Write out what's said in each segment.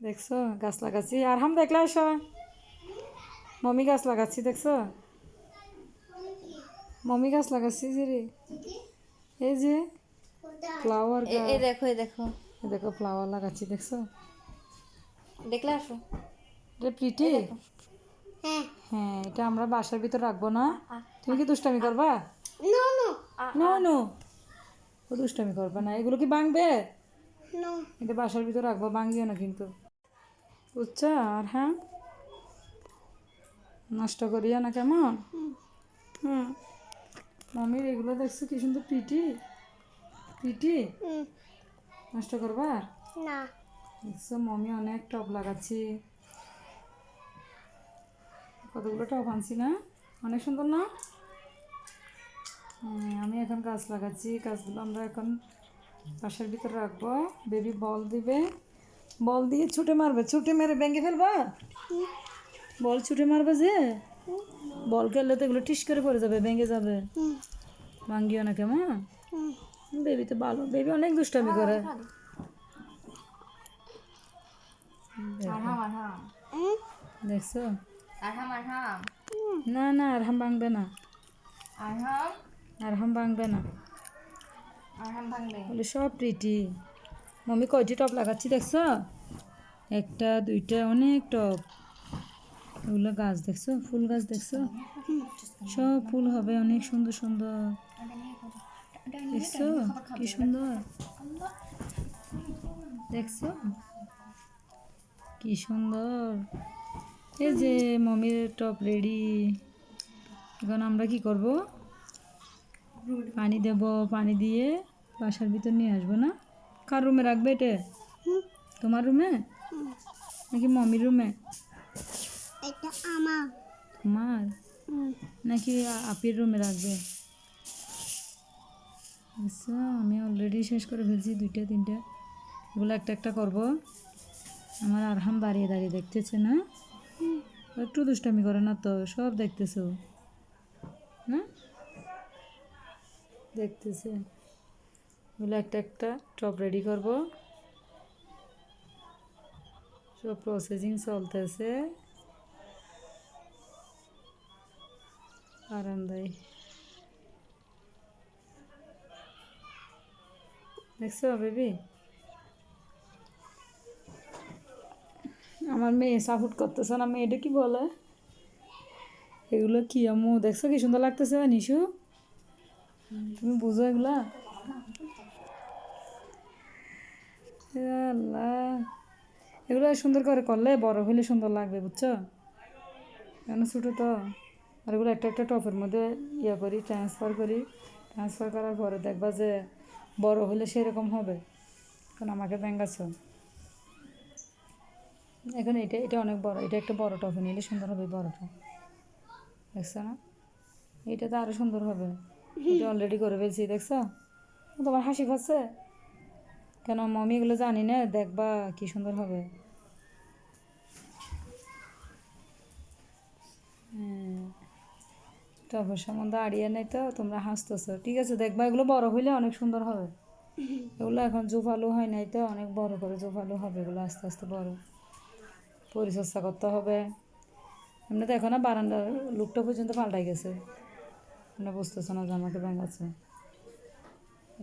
দেখছ? গাছ লাগাচ্ছি। আর হাম দেখলে আসো মমি গাছ লাগাচ্ছি দেখছ? মমি গাছ লাগাচ্ছি যে রে এই যে ফ্লাওয়ার এই দেখো এই দেখো। দেখো ফ্লাওয়ার লাগাচ্ছি দেখছ? দেখলে আসো। এটা প্রিটি হ্যাঁ। হ্যাঁ এটা আমরা বাসার ভিতর রাখব না। তুমি কি দুষ্টামি করবা? No no. No no. ও দুষ্টামি করবা না। এগুলো কি ভাঙবে? নো। এটা বাসার ভিতর রাখব ভাঙিও না কিন্তু। বুঝছ? আর হ্যাঁ? নষ্ট করিও না কেমন? হুম। মামির এগুলো দেখছ কি সুন্দর পিটি পিটি নষ্ট করবা? না। দেখছ মমি অনেক টপ লাগাচ্ছি। কতগুলো টপ আনছি না? অনেক সুন্দর না? আমি এখন গাছ লাগাচ্ছি। গাছগুলো আমরা এখন বাসার ভিতরে রাখব। বেবি বল দিবে। বল দিয়ে ছুটে মারবে ছুটে মেরে ভেঙে ফেলবা? বল ছুটে মারবে যে? বল খেললে তো এগুলো টিস করে পড়ে যাবে ভেঙে যাবে। ভাঙ্গিও না কেমন? বেবি তো ভালো বেবি অনেক দুষ্টামি করে। দেখছ? না না আরহাম ভাঙবে না। আরহাম? ভাঙবে না। বলে সব প্রিটি মম্মি কয়টি টপ লাগাচ্ছি দেখছ? একটা, দুইটা, অনেক টপ। ওগুলো গাছ দেখছ? ফুল গাছ দেখছ? সব ফুল হবে, অনেক সুন্দর সুন্দর। দেখছ? কি সুন্দর। দেখছ? কি সুন্দর। এই যে মমির টপ রেডি। এখন আমরা কি করব? পানি দেব, পানি দিয়ে বাসার ভিতর নিয়ে আসব না? কার রুমে রাখবে এটা? তোমার রুমে? নাকি মমির রুমে? এটা আমার। তোমার? নাকি আপির রুমে রাখবে? আচ্ছা আমি অলরেডি শেষ করে ফেলছি দুইটা তিনটা। এগুলো একটা একটা করব। আমার আরহাম দাঁড়িয়ে দাঁড়িয়ে দেখতেছে না? একটু দুষ্টামি করে না তো? সব দেখতেছো। না? দেখতেছে। এগুলো একটা একটা টপ রেডি করব। সব প্রসেসিং চলতেছে। আরামদায়ী। দেখছ বেবি? আমার মেয়ে সাপোর্ট করতেছে না, মেয়েটা কি বলে? এগুলো কি আম্মু? দেখছ কি সুন্দর লাগতেছে, নিশু? তুমি বুঝো এগুলা? আল্লাহ। এগুলো সুন্দর করে করলে বড় হলে সুন্দর লাগবে, বুঝছ? কেন ছোটো তো? আর এগুলো একটা একটা টপের মধ্যে ইয়ে করি ট্রান্সফার করি। ট্রান্সফার করার পরে দেখবা যে বড় হলে সেরকম হবে। এখন আমাকে ব্যাঙ্গাছ এখন এটা এটা অনেক বড়, এটা একটা বড় টপে, নিলে সুন্দর হবে বড়টা। দেখছ না? এটা তো আরও সুন্দর হবে। এটা অলরেডি করে ফেলছি, দেখছ? তোমার হাসি পাচ্ছে? কেন মমি এগুলো জানি না, দেখবা কি সুন্দর হবে। হ্যাঁ। সম্বন্ধে আড়িয়ে নেই তো, তোমরা হাসতেছো। ঠিক আছে, দেখবা এগুলো বড় হইলে অনেক সুন্দর হবে। এগুলো এখন জোফালো হয় নাই তো, অনেক বড় করে জোফালো হবে এগুলো, আস্তে আস্তে বড়। পরিচর্যা করতে হবে। এমনি দেখো না বারান্দার লুকটা পর্যন্ত পাল্টাই গেছে। তোমরা বুঝতেছো না জামাকে ব্যাঙ্গাচ্ছে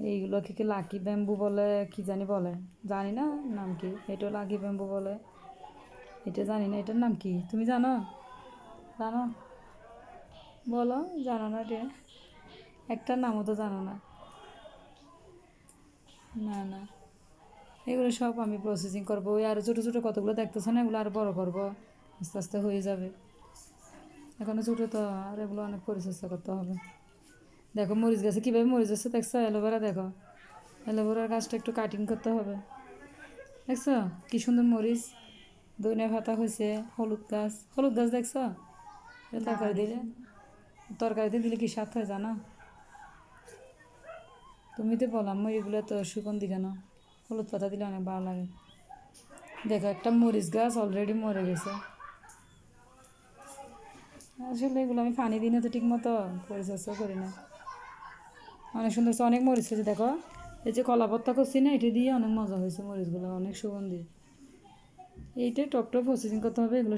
এইগুলোকে কি লাকি ব্যাম্বু বলে, কি জানি বলে, জানি না নাম কি। এটা লাকি ব্যাম্বু বলে, এটা জানি না, এটার নাম কি? তুমি জানো? জানো? বলো, জানো না এটা একটা নামও তো জানো না। না না। এগুলো সব আমি প্রসেসিং করব। ওই আরও ছোটো ছোটো কতগুলো দেখতেছো না, এগুলো আরও বড় করব। আস্তে আস্তে হয়ে যাবে। এখনও ছোটো তো, আর এগুলো অনেক পরিচর্যা করতে হবে। দেখো মরিচ গাছে কীভাবে মরিচ গাছে দেখছ? অ্যালোভেরা দেখো। অ্যালোভেরার গাছটা একটু কাটিং করতে হবে। দেখছ? কী সুন্দর মরিচ। দইনা ভাতা হয়েছে হলুদ গাছ। হলুদ গাছ দেখছ? তরকারি দিলে। তরকারিতে দিলে কি স্বাদ হয় জানো? তুমি তো বললাম এগুলো তো সুগন্ধি কেন? হলুদ পাতা দিলে অনেক ভালো লাগে। দেখো একটা মরিচ গাছ অলরেডি মরে গেছে। আসলে এগুলো আমি পানি দিই না তো ঠিক মতো পরিচর্যা করি না। অনেক সুন্দর হয়েছে, অনেক মরিচ হয়েছে দেখো। এই যে কলা ভর্তা করছি না এটা দিয়ে অনেক মজা হয়েছে মরিচগুলো অনেক সুগন্ধি। এইটা টপ টপ প্রসেসিং করতে হবে এগুলো